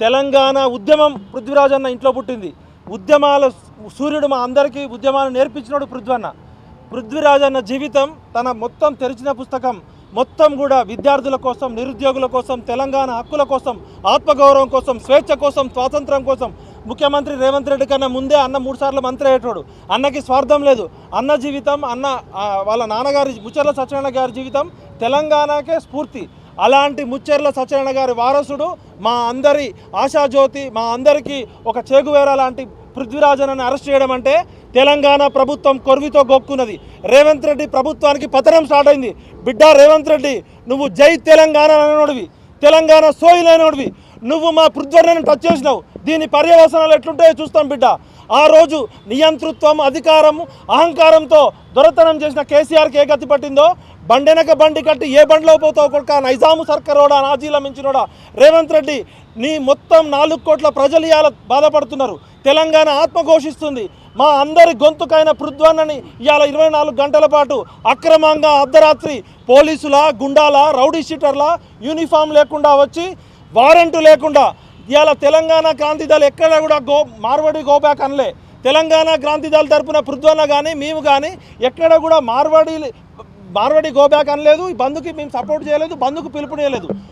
తెలంగాణ ఉద్యమం పృథ్వీరాజ్ అన్న ఇంట్లో పుట్టింది. ఉద్యమాల సూర్యుడు మా అందరికీ ఉద్యమాలు నేర్పించినాడు పృథ్వన్న పృథ్వీరాజ్ అన్న జీవితం తన మొత్తం తెరిచిన పుస్తకం మొత్తం కూడా విద్యార్థుల కోసం నిరుద్యోగుల కోసం తెలంగాణ హక్కుల కోసం ఆత్మగౌరవం కోసం స్వేచ్ఛ కోసం స్వాతంత్రం కోసం. ముఖ్యమంత్రి రేవంత్ రెడ్డి కన్నా ముందే అన్న మూడు సార్లు మంత్రి అయ్యేటోడు. అన్నకి స్వార్థం లేదు. అన్న జీవితం అన్న వాళ్ళ నాన్నగారి ముచ్చర్ల సత్యనారాయణ గారి జీవితం తెలంగాణకే స్ఫూర్తి. అలాంటి ముచ్చెర్ల సత్యనారాయణ గారి వారసుడు మా అందరి ఆశాజ్యోతి మా అందరికీ ఒక చేగువేర లాంటి పృథ్వీరాజన్ అరెస్ట్ చేయడం అంటే తెలంగాణ ప్రభుత్వం కొరివితో గొక్కున్నది. రేవంత్ రెడ్డి ప్రభుత్వానికి పతనం స్టార్ట్ అయింది. బిడ్డ రేవంత్ రెడ్డి నువ్వు జై తెలంగాణ అనేనోడివి. తెలంగాణ సోయిలైనోడివి నువ్వు మా పృథ్వీని టచ్ చేసినావు. దీని పర్యవసనాలు ఎట్లుంటాయో చూస్తాం బిడ్డ. ఆ రోజు నియంతృత్వం అధికారం అహంకారంతో దొరతనం చేసిన కేసీఆర్కి ఏ గతి పట్టిందో? బండెనక బండి కట్టి ఏ బండిలో పోతావు కొడుక? నైజాము సర్కారోడా నాజీల మించినోడా? రేవంత్ రెడ్డి నీ మొత్తం నాలుగు కోట్ల ప్రజలు ఇవాళ బాధపడుతున్నారు. తెలంగాణ ఆత్మఘోషిస్తుంది మా అందరి గొంతుకైన పృథ్వన్నని ఇవాళ ఇరవై నాలుగు గంటల పాటు అక్రమంగా అర్ధరాత్రి పోలీసుల గుండాల రౌడీ షీటర్ల యూనిఫామ్ లేకుండా వచ్చి వారెంటు లేకుండా ఇవాళ తెలంగాణ క్రాంతిదళ ఎక్కడ కూడా గో మార్వడి గోబ్యాక్ అనలే. తెలంగాణ క్రాంతిదళ తరపున పృథ్వన్న కానీ మేము కానీ ఎక్కడ కూడా మార్వడి మార్వడి గోబ్యాక్ అనలేదు. ఈ బంధుకి మేము సపోర్ట్ చేయలేదు బంధుకు పిలుపునియలేదు